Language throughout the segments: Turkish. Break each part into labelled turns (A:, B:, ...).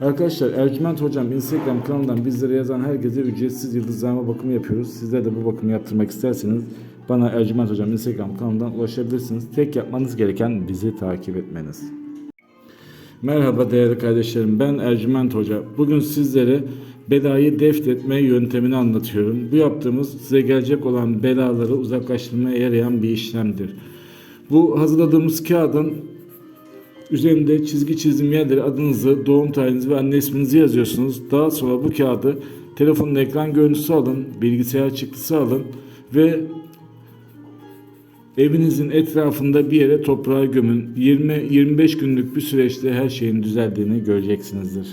A: Arkadaşlar Ercüment Hocam Instagram kanalından bizlere yazan herkese ücretsiz yıldızlama bakımı yapıyoruz. Sizler de bu bakımı yaptırmak isterseniz bana Ercüment Hocam Instagram kanalından ulaşabilirsiniz. Tek yapmanız gereken bizi takip etmeniz. Merhaba değerli kardeşlerim ben Ercüment Hoca. Bugün sizlere belayı defnetme yöntemini anlatıyorum. Bu yaptığımız size gelecek olan belaları uzaklaştırmaya yarayan bir işlemdir. Bu hazırladığımız kağıdın Üzerinde çizgi çizim yerleri adınızı, doğum tarihinizi ve anne isminizi yazıyorsunuz. Daha sonra bu kağıdı telefonun ekran görüntüsü alın, bilgisayar çıktısı alın ve evinizin etrafında bir yere toprağa gömün. 20-25 günlük bir süreçte her şeyin düzeldiğini göreceksinizdir.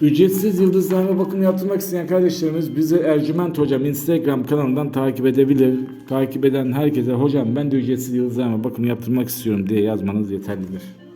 A: Ücretsiz yıldızlarına bakım yaptırmak isteyen kardeşlerimiz bizi Ercüment Hocam Instagram kanalından takip edebilir. Takip eden herkese hocam ben de ücretsiz yıldızlarına bakım yaptırmak istiyorum diye yazmanız yeterlidir.